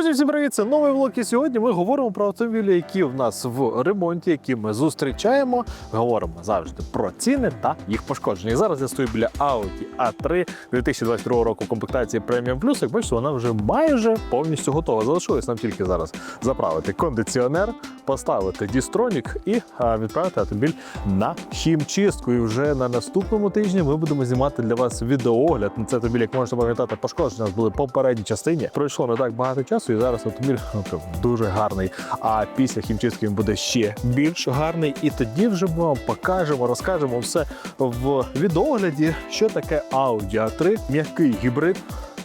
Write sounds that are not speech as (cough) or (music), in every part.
Друзі, всім привіт! Це новий влог. І сьогодні ми говоримо про автомобілі, які в нас в ремонті, які ми зустрічаємо. Говоримо завжди про ціни та їх пошкодження. І зараз я стою біля Audi A3 2022 року комплектації Premium Plus. Як бачите, вона вже майже повністю готова. Залишилось нам тільки зараз заправити кондиціонер, поставити дістронік і відправити автомобіль на хімчистку. І вже на наступному тижні ми будемо знімати для вас відеоогляд на цей автомобіль. Як можете пам'ятати, пошкодження у нас були попередній частині. Пройшло не так багато часу, і зараз автомобіль ну, (laughs) дуже гарний. А після хімчистки він буде ще більш гарний. І тоді вже ми вам покажемо, розкажемо все в відеогляді, що таке Audi A3, м'який гібрид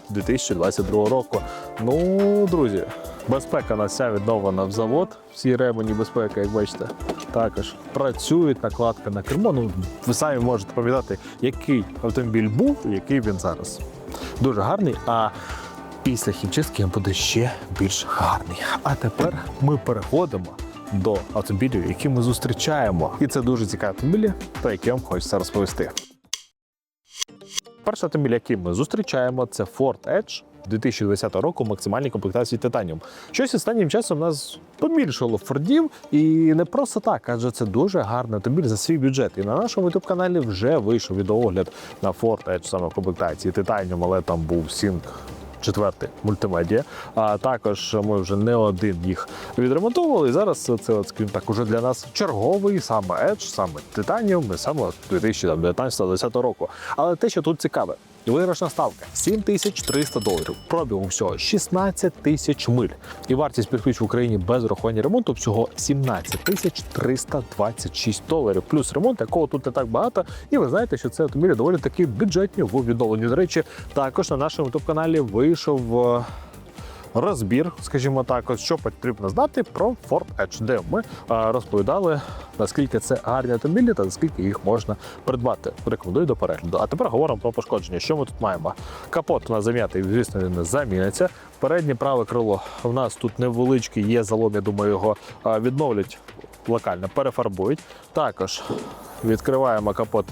2022 року. Ну, друзі, безпека у нас вся відновлена в завод. Всі ремені безпеки, як бачите, також працюють, накладка на кермо. Ну, ви самі можете пам'ятати, який автомобіль був, і який він зараз. Дуже гарний. А після хімчистки він буде ще більш гарний. А тепер ми переходимо до автомобілів, які ми зустрічаємо. І це дуже цікаві автомобілі, про які вам хочеться розповісти. Перший автомобіль, який ми зустрічаємо, це Ford Edge 2020 року максимальній комплектації Titanium. Щось останнім часом нас побільшало фордів, і не просто так, адже це дуже гарний автомобіль за свій бюджет. І на нашому youtube каналі вже вийшов відеоогляд на Ford Edge саме комплектації Titanium, але там був Sync четвертий мультимедіа. А також ми вже не один їх відремонтовували. І зараз це, от, скажімо так, уже для нас черговий саме Edge, саме Titanium, саме 2019-2010 року. Але те, що тут цікаве. Виграшна ставка 7300 доларів. Пробігом всього 16 тисяч миль. І вартість підключ в Україні без урахування ремонту всього 17 тисяч 326 доларів. Плюс ремонт, якого тут не так багато. І ви знаєте, що це автомобілі доволі таки бюджетні в відновленні. До речі, також на нашому ютуб каналі вийшов. Розбір, скажімо так, от що потрібно знати про Ford Edge, де ми розповідали, наскільки це гарні автомобілі та наскільки їх можна придбати. Рекомендую до перегляду. А тепер говоримо про пошкодження. Що ми тут маємо? Капот у нас зам'ятий, звісно, він заміниться. Переднє праве крило у нас тут невеличкий, є залом, я думаю, його відновлять локально, перефарбують. Також відкриваємо капот.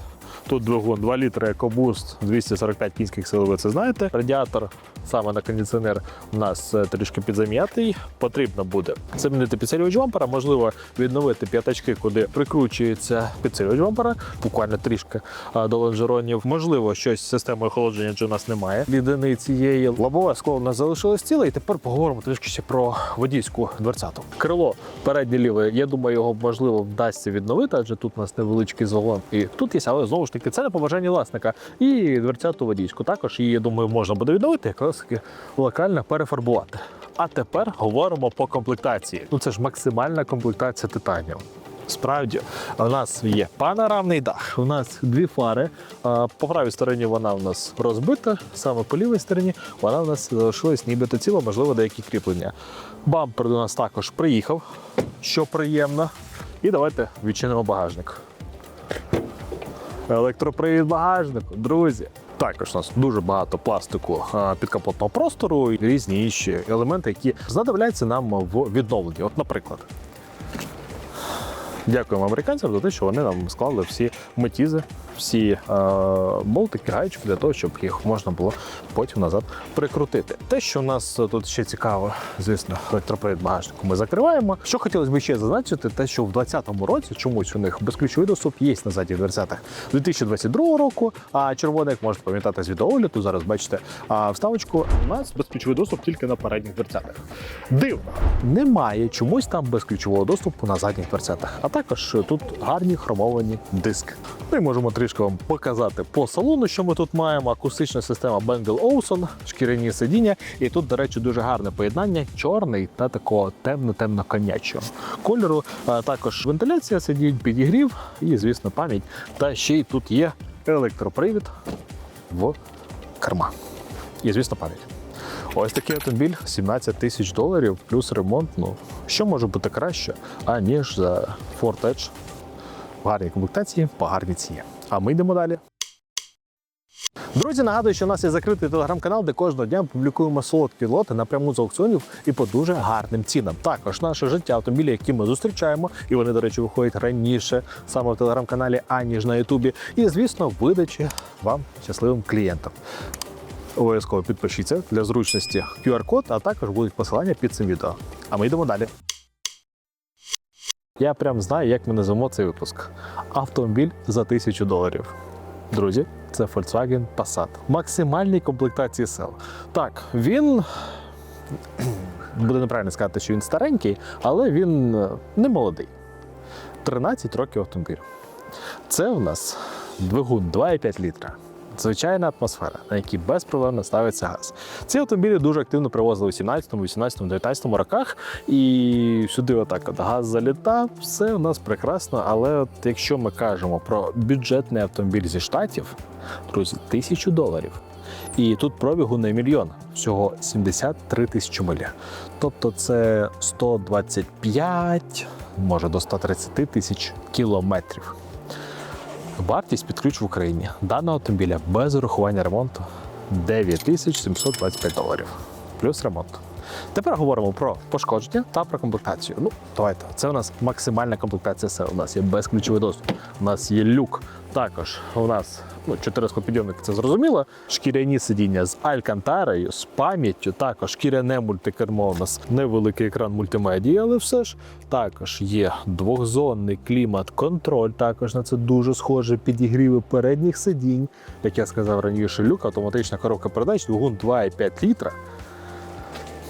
Тут двигун 2 літри екобуст, 245 кінських сил, ви це знаєте. Радіатор саме на кондиціонер у нас е, трішки підзам'ятий. Потрібно буде замінити підсилювач бампера, можливо, відновити п'ятачки, куди прикручується підсилювач бампера, буквально трішки а, до лонжеронів. Можливо, щось з системою охолодження, адже у нас немає рідини цієї. Лобове скло у нас залишилось ціле. І тепер поговоримо трішки ще про водійську дверцяту. Крило переднє ліве. Я думаю, його можливо вдасться відновити, адже тут у нас невеличкий золом. І тут є, але знову ж таки, це на побажання власника. І дверцяту водійську також її, я думаю, можна буде відновити, якраз таки локально перефарбувати. А тепер говоримо по комплектації. Ну це ж максимальна комплектація титанів. Справді, у нас є панорамний дах, у нас дві фари. По правій стороні вона у нас розбита, саме по лівій стороні вона у нас залишилась нібито ціла, можливо, деякі кріплення. Бампер до нас також приїхав, що приємно. І давайте відчинимо багажник. Електропривід багажнику, друзі. Також у нас дуже багато пластику підкапотного простору і різні інші елементи, які знадобляються нам в відновленні. От, наприклад, дякуємо американцям за те, що вони нам склали всі метізи, всі е, болтики, гаючки для того, щоб їх можна було потім назад прикрутити. Те, що у нас тут ще цікаво, звісно, електропривід багажнику ми закриваємо. Що хотілося б ще зазначити, те, що в 2020 році чомусь у них безключовий доступ є на задніх дверцятах 2022 року. А червоний, як можете пам'ятати з відеоогляду, зараз бачите вставочку. У нас безключовий доступ тільки на передніх дверцятах. Дивно, немає чомусь там безключового доступу на задніх дверцятах. А також тут гарні хромовані диски. І можемо трішки вам показати по салону, що ми тут маємо. Акустична система Bengel Olufsen, шкіряні сидіння. І тут, до речі, дуже гарне поєднання чорний та такого темно-темно-конячого кольору. А також вентиляція сидінь, підігрів і, звісно, пам'ять. Та ще й тут є електропривід в керма. І, звісно, пам'ять. Ось такий автомобіль 17 тисяч доларів плюс ремонт. Ну що може бути краще, аніж за Ford Edge в гарній комплектації по гарній ціні. А ми йдемо далі. Друзі, нагадую, що у нас є закритий телеграм-канал, де кожного дня публікуємо солодкі лоти напряму з аукціонів і по дуже гарним цінам. Також наше життя автомобілі, які ми зустрічаємо, і вони, до речі, виходять раніше саме в телеграм-каналі, аніж на Ютубі. І, звісно, видачі вам щасливим клієнтам. Обов'язково підпишіться для зручності QR-код, а також будуть посилання під цим відео. А ми йдемо далі. Я прям знаю, як ми назвемо цей випуск. Автомобіль за тисячу доларів. Друзі, це Volkswagen Passat. Максимальній комплектації сел. Так, він буде неправильно сказати, що він старенький, але він е, не молодий. 13 років автомобіль. Це у нас двигун 2,5 літра. Звичайна атмосфера, на якій безпроблемно ставиться газ. Ці автомобілі дуже активно привозили у 17, 18, 19 роках. І сюди отак от газ залітав, все у нас прекрасно. Але от якщо ми кажемо про бюджетний автомобіль зі штатів, друзі, тисячу доларів. І тут пробігу не мільйон, всього 73 тисячі милі. Тобто це 125, може до 130 тисяч кілометрів. Вартість під ключ в Україні даного автомобіля без урахування ремонту 9725 доларів. Плюс ремонт. Тепер говоримо про пошкодження та про комплектацію. Ну, давайте. Це у нас максимальна комплектація Це У нас є безключовий доступ, у нас є люк. Також у нас ну, чотири склопідйомники, це зрозуміло. Шкіряні сидіння з алькантарою, з пам'яттю. Також шкіряне мультикермо. У нас невеликий екран мультимедії, але все ж також є двохзонний клімат-контроль. Також на це дуже схоже. Підігріви передніх сидінь. Як я сказав раніше, люк, автоматична коробка передач, двигун 2,5 літра.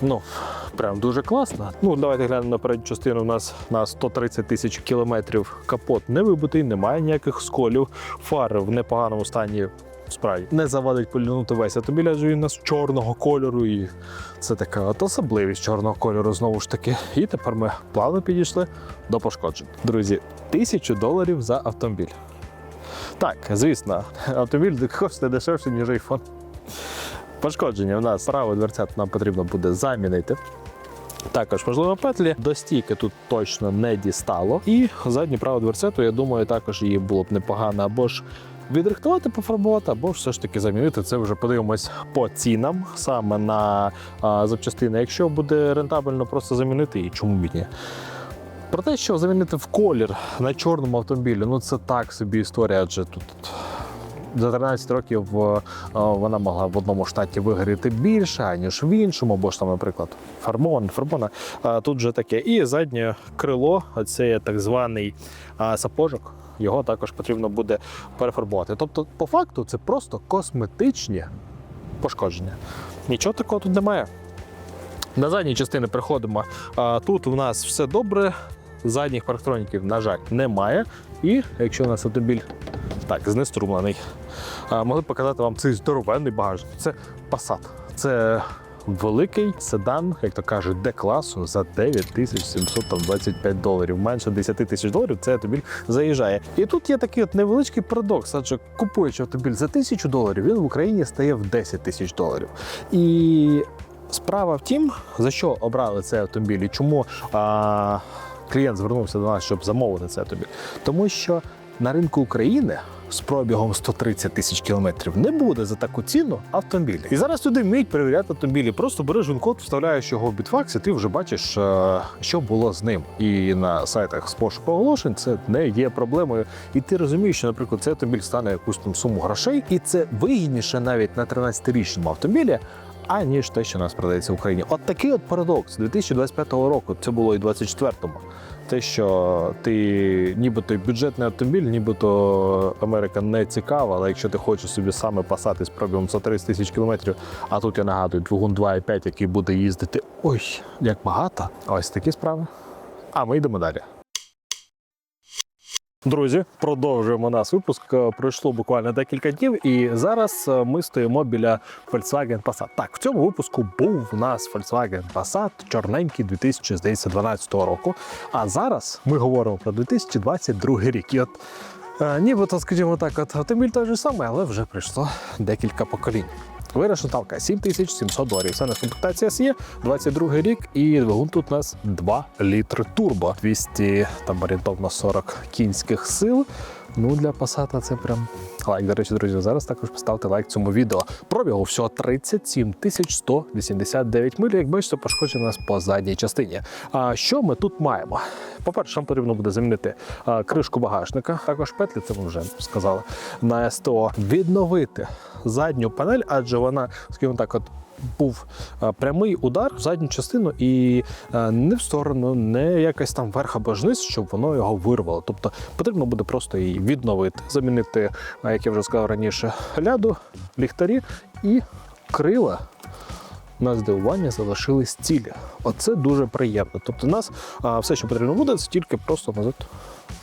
Ну, прям дуже класно. Ну, давайте глянемо на передню частину. У нас на 130 тисяч кілометрів капот не вибитий, немає ніяких сколів. Фари в непоганому стані. Справді не завадить полюнути весь автомобіль, адже він у нас чорного кольору, і це така от особливість чорного кольору знову ж таки. І тепер ми плавно підійшли до пошкоджень. Друзі, тисячу доларів за автомобіль. Так, звісно, автомобіль коштує дешевше, ніж iPhone. Пошкодження у нас правий дверцят нам потрібно буде замінити. Також можливо петлі до стійки тут точно не дістало. І задню праву дверцету, я думаю, також її було б непогано або ж відрихтувати, пофарбувати, або ж все ж таки замінити. Це вже подивимось по цінам саме на а, запчастини. Якщо буде рентабельно просто замінити її, чому б ні? Про те, що замінити в колір на чорному автомобілі, ну це так собі історія, адже тут за 13 років е, вона могла в одному штаті вигоріти більше, ніж в іншому, або ж там, наприклад, фарбована, фарбована. А Тут вже таке. І заднє крило, це так званий сапожок. Його також потрібно буде перефарбувати. Тобто, по факту, це просто косметичні пошкодження. Нічого такого тут немає. На задній частини приходимо. Тут у нас все добре. Задніх парктроніків, на жаль, немає. І якщо у нас автомобіль так, знеструмлений, могли показати вам цей здоровенний багажник. Це Passat. Це великий седан, як то кажуть, Д-класу за 9725 доларів. Менше 10 тисяч доларів цей автомобіль заїжджає. І тут є такий от невеличкий парадокс, адже купуючи автомобіль за тисячу доларів, він в Україні стає в 10 тисяч доларів. І Справа в тім, за що обрали цей автомобіль і чому а, клієнт звернувся до нас, щоб замовити цей автомобіль. Тому що на ринку України з пробігом 130 тисяч кілометрів не буде за таку ціну автомобілі. І зараз люди вміють перевіряти автомобілі. Просто береш він-код, вставляєш його в бітфакс, і ти вже бачиш, е, що було з ним. І на сайтах з пошуку оголошень це не є проблемою. І ти розумієш, що, наприклад, цей автомобіль стане якусь там суму грошей, і це вигідніше навіть на 13-річному автомобілі. Аніж те, що нас продається в Україні. От такий от парадокс 2025 року. Це було і 24-му. Те, що ти нібито бюджетний автомобіль, нібито Америка не цікава, але якщо ти хочеш собі саме пасатись пробігом 130 тисяч кілометрів, а тут я нагадую, двигун 2,5, який буде їздити ой, як багато. Ось такі справи. А ми йдемо далі. Друзі, продовжуємо наш випуск. Е, Пройшло буквально декілька днів, і зараз е, ми стоїмо біля Volkswagen Passat. Так, в цьому випуску був у нас Volkswagen Passat чорненький 2012 року. А зараз ми говоримо про 2022 рік. І от е, нібито, скажімо так, от автомобіль той же самий, але вже прийшло декілька поколінь. Вирішна талка 7700 доларів. Це на комплектація SE, 22 рік, і двигун тут у нас 2 літри турбо, 200 там орієнтовно 40 кінських сил. Ну, для Passat це прям лайк. До речі, друзі, зараз також поставте лайк цьому відео. Пробігу всього 37 тисяч 189 миль. Як бачите, пошкоджено нас по задній частині. А що ми тут маємо? По-перше, нам потрібно буде замінити кришку багажника, також петлі, це ми вже сказали, на СТО. Відновити задню панель, адже вона, скажімо так, от був е, прямий удар в задню частину і е, не в сторону, не якось там вверх або ж низ, щоб воно його вирвало. Тобто потрібно буде просто її відновити, замінити, е, як я вже сказав раніше, ляду, ліхтарі і крила. На здивування залишились цілі. Оце дуже приємно. Тобто, нас а, все, що потрібно буде, це тільки просто назад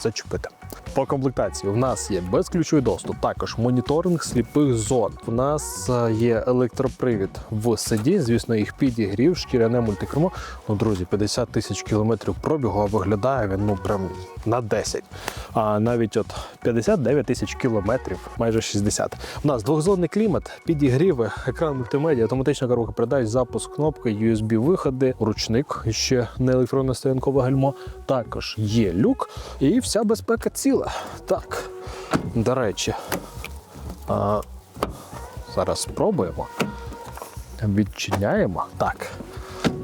зачепити. По комплектації в нас є безключовий доступ, також моніторинг сліпих зон. У нас е, є електропривід в седі, звісно, їх підігрів, шкіряне мультикермо. Ну, друзі, 50 тисяч кілометрів пробігу, а виглядає він ну прям на 10. А навіть от 59 тисяч кілометрів, майже 60. У нас двохзонний клімат, підігріви, екран мультимедіа, автоматична коробка передач, запуск кнопки, USB-виходи, ручник, ще не електронне стоянкове гальмо. Також є люк і вся безпека ціла. Так, до речі, а, зараз спробуємо. Відчиняємо. Так.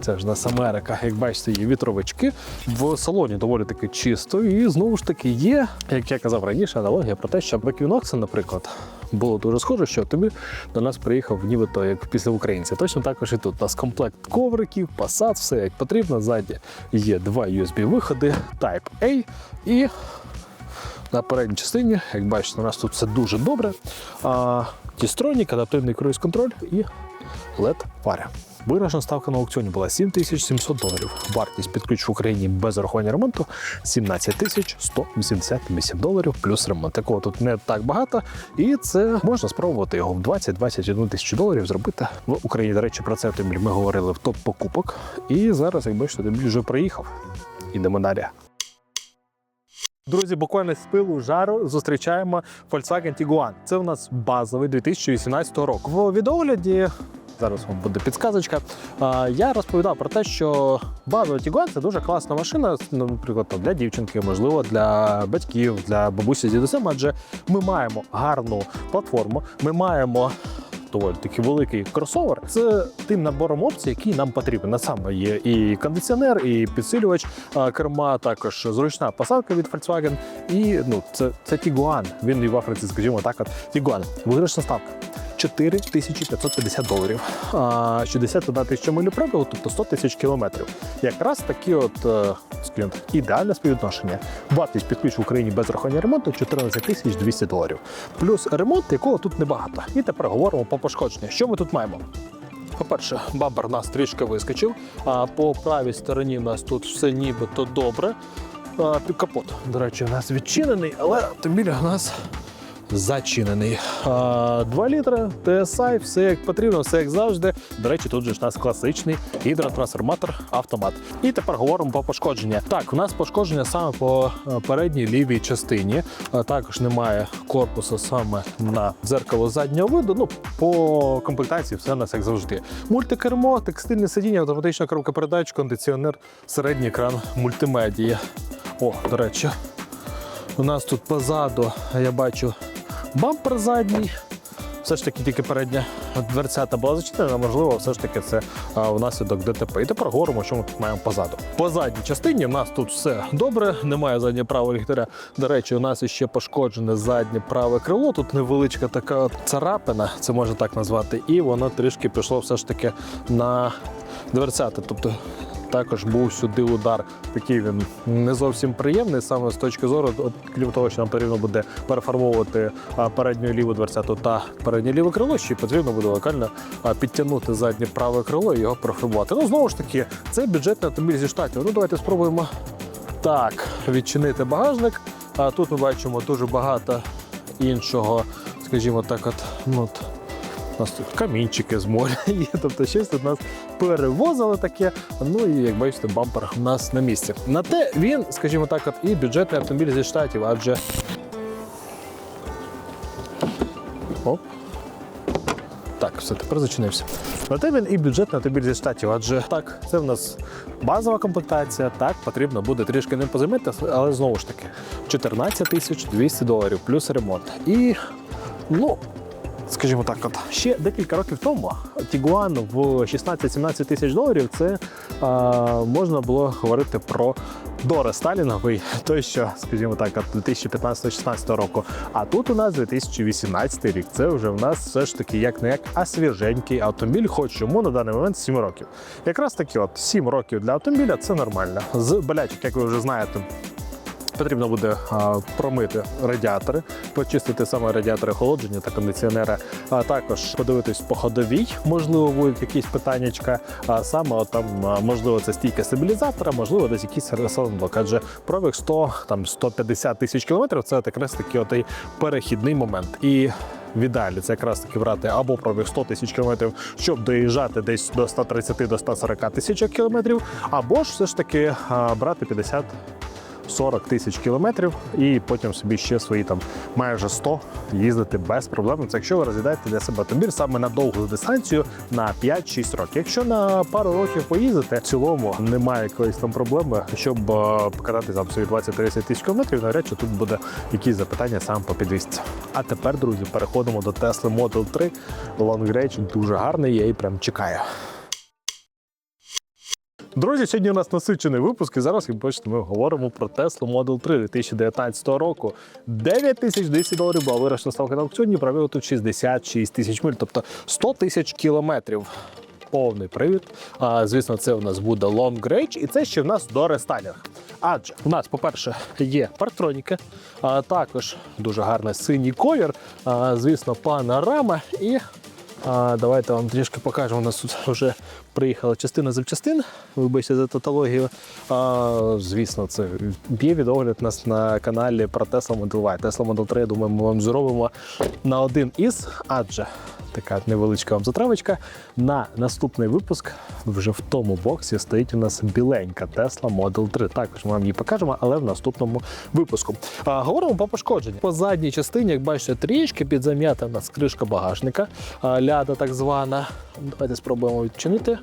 Це ж нас Америка, як бачите, є вітровички. В салоні доволі таки чисто. І знову ж таки є, як я казав раніше, аналогія про те, що в Equinox, наприклад, було дуже схоже, що тобі до нас приїхав нібито як після українця. Точно також і тут у нас комплект ковриків, Passat, все як потрібно. Ззаді є два USB-виходи Type-A і на передній частині, як бачите, у нас тут все дуже добре. А, Тістронік, адаптивний круїз-контроль і led фари. Виграшна ставка на аукціоні була 7700 доларів. Вартість під ключ в Україні без рахування ремонту 17 тисяч 188 доларів плюс ремонт. Такого тут не так багато, і це можна спробувати його в 20-21 тисячу доларів зробити в Україні. До речі, про це ми говорили в топ покупок. І зараз, як бачите, автомобіль вже приїхав. Ідемо далі. Друзі, буквально з пилу жару зустрічаємо Volkswagen Tiguan. Це у нас базовий 2018 року. В відогляді зараз вам буде підсказочка. Я розповідав про те, що базовий Tiguan – це дуже класна машина, ну, наприклад, для дівчинки, можливо, для батьків, для бабусі з дідусем, адже ми маємо гарну платформу, ми маємо доволі такий великий кросовер з тим набором опцій, який нам потрібен. На саме є і кондиціонер, і підсилювач керма, також зручна посадка від Volkswagen. І ну, це, це Тігуан. Він і в Африці, скажімо так, от Tiguan. Виграшна ставка. 4550 доларів. А, 61 тисяча миль пробігу, тобто 100 тисяч кілометрів. Якраз такі от, е, скажімо ідеальне співвідношення. Вартість під ключ в Україні без рахування ремонту 14 тисяч 200 доларів. Плюс ремонт, якого тут небагато. І тепер говоримо по пошкодженню. Що ми тут маємо? По-перше, бампер нас трішки вискочив, а по правій стороні у нас тут все нібито добре. Під капот, до речі, у нас відчинений, але автомобіль у нас зачинений. А, 2 літри, TSI, все як потрібно, все як завжди. До речі, тут же ж у нас класичний гідротрансформатор автомат. І тепер говоримо про пошкодження. Так, у нас пошкодження саме по е, передній лівій частині. А Також немає корпусу саме на дзеркало заднього виду. Ну, по комплектації все у нас як завжди. Мультикермо, текстильне сидіння, автоматична коробка передач, кондиціонер, середній екран мультимедії. О, до речі, у нас тут позаду я бачу бампер задній. Все ж таки тільки передня дверцята була зачинена, можливо, все ж таки це а, внаслідок ДТП. І тепер говоримо, що ми тут маємо позаду. По задній частині в нас тут все добре, немає заднього правого ліхтаря. До речі, у нас ще пошкоджене заднє праве крило. Тут невеличка така царапина, це можна так назвати, і воно трішки пішло все ж таки на дверцята. Тобто також був сюди удар. Такий він не зовсім приємний, саме з точки зору, от, крім того, що нам потрібно буде переформовувати передню ліву дверцяту та переднє ліве крило, ще потрібно буде локально підтягнути заднє праве крило і його профарбувати. Ну, знову ж таки, це бюджетний автомобіль зі штатів. Ну, давайте спробуємо так відчинити багажник. А тут ми бачимо дуже багато іншого, скажімо так, от, ну, от у нас тут камінчики з моря (laughs) є, тобто щось тут нас перевозили таке. Ну і як бачите, бампер у нас на місці. На те він, скажімо так, от і бюджетний автомобіль зі штатів, адже. Оп. Так, все, тепер зачинився. Проте він і бюджетний автомобіль зі штатів, адже так, це в нас базова комплектація. Так, потрібно буде трішки не позимити, але знову ж таки 14 тисяч 200 доларів плюс ремонт. І ну. Скажімо так, от ще декілька років тому Тігуан в 16-17 тисяч доларів це а, можна було говорити про дорестайлінговий, той що, скажімо так, от 2015-16 року. А тут у нас 2018 рік. Це вже в нас все ж таки як не як а свіженький автомобіль, хоч йому на даний момент 7 років. Якраз таки, от 7 років для автомобіля це нормально. З болячок, як ви вже знаєте. Потрібно буде промити радіатори, почистити саме радіатори охолодження та кондиціонера, а також подивитись по ходовій, можливо, будуть якісь питаннячка. А саме там, можливо, це стійка стабілізатора, можливо, десь якийсь салонблок. Адже пробіг 100, там 150 тисяч кілометрів це якраз такий отей перехідний момент. І в ідеалі це якраз таки брати або пробіг 100 тисяч кілометрів, щоб доїжджати десь до 130 до 140 тисяч кілометрів, або ж все ж таки брати 50 40 тисяч кілометрів і потім собі ще свої там майже 100 їздити без проблем. Це якщо ви розглядаєте для себе автомобіль саме на довгу дистанцію на 5-6 років. Якщо на пару років поїздити, в цілому немає якоїсь там проблеми, щоб е, покатати там собі 20-30 тисяч кілометрів, навряд чи тут буде якісь запитання саме по підвісці. А тепер, друзі, переходимо до Tesla Model 3. Long Range дуже гарний, я її прям чекаю. Друзі, сьогодні у нас насичений випуск, і зараз, як бачите, ми говоримо про Tesla Model 3 2019 року. 9200 доларів була вирішена ставка на аукціоні, пробіг тут 66 тисяч миль, тобто 100 тисяч кілометрів. Повний привід. А, звісно, це у нас буде Long Range, і це ще в нас до рестайлінг. Адже у нас, по-перше, є парктроніки, а також дуже гарний синій колір, а, звісно, панорама і а, давайте вам трішки покажемо. У нас тут вже приїхала частина запчастин. Вибачте за татологію. А, звісно, це є відогляд нас на каналі про Tesla Model Y. Tesla Model 3, я думаю, ми вам зробимо на один із, адже така невеличка вам затравочка. На наступний випуск вже в тому боксі стоїть у нас біленька Tesla Model 3. Також ми вам її покажемо, але в наступному випуску. А, говоримо про пошкодження. По задній частині, як бачите, трішки підзам'ята у нас кришка багажника, ляда так звана. Давайте спробуємо відчинити.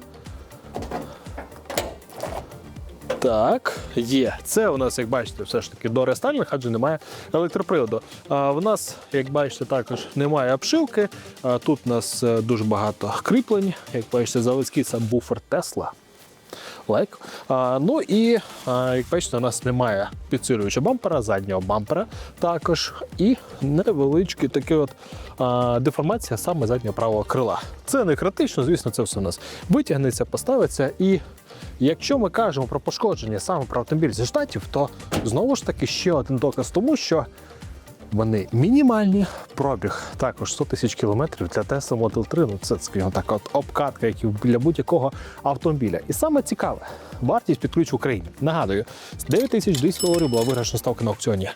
Так, є. Це у нас, як бачите, все ж таки до рестайлінг, адже немає електроприводу. А в нас, як бачите, також немає обшивки. А тут у нас е, дуже багато кріплень. Як бачите, заводський буфер Тесла. Лайк. А, ну і а, як бачите, у нас немає підсилювача бампера, заднього бампера також. І невеличкий такий от а, деформація саме заднього правого крила. Це не критично, звісно, це все у нас витягнеться, поставиться. І якщо ми кажемо про пошкодження саме про автомобіль зі штатів, то знову ж таки ще один доказ тому, що вони мінімальні. Пробіг також 100 тисяч кілометрів для Tesla Model 3. Ну це скажімо так, от обкатка, як і для будь-якого автомобіля. І саме цікаве, вартість під ключ в Україні. Нагадую, 9200 доларів була виграшна ставка на аукціоні.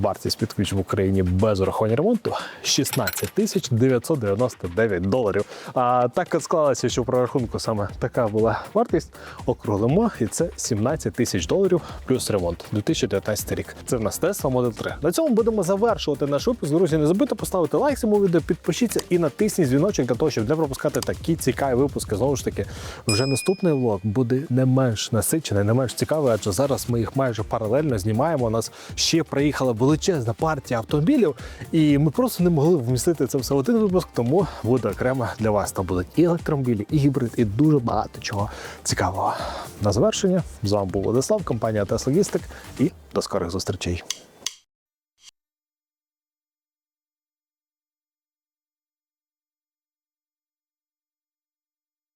Вартість під ключ в Україні без урахування ремонту 16 тисяч 999 доларів. А так склалося, що в прорахунку саме така була вартість. Округлимо, і це 17 тисяч доларів плюс ремонт 2019 рік. Це в нас Tesla Model 3. На цьому будемо завершувати наш випуск. Друзі, не забудьте поставити лайк цьому відео, підпишіться і натисніть дзвіночок для того, щоб не пропускати такі цікаві випуски. Знову ж таки, вже наступний влог буде не менш насичений, не менш цікавий, адже зараз ми їх майже паралельно знімаємо. У нас ще приїхала величезна партія автомобілів, і ми просто не могли вмістити це все в один випуск, тому буде окремо для вас. Там будуть і електромобілі, і гібрид, і дуже багато чого цікавого. На завершення з вами був Владислав, компанія Tesla Logistic, і до скорих зустрічей.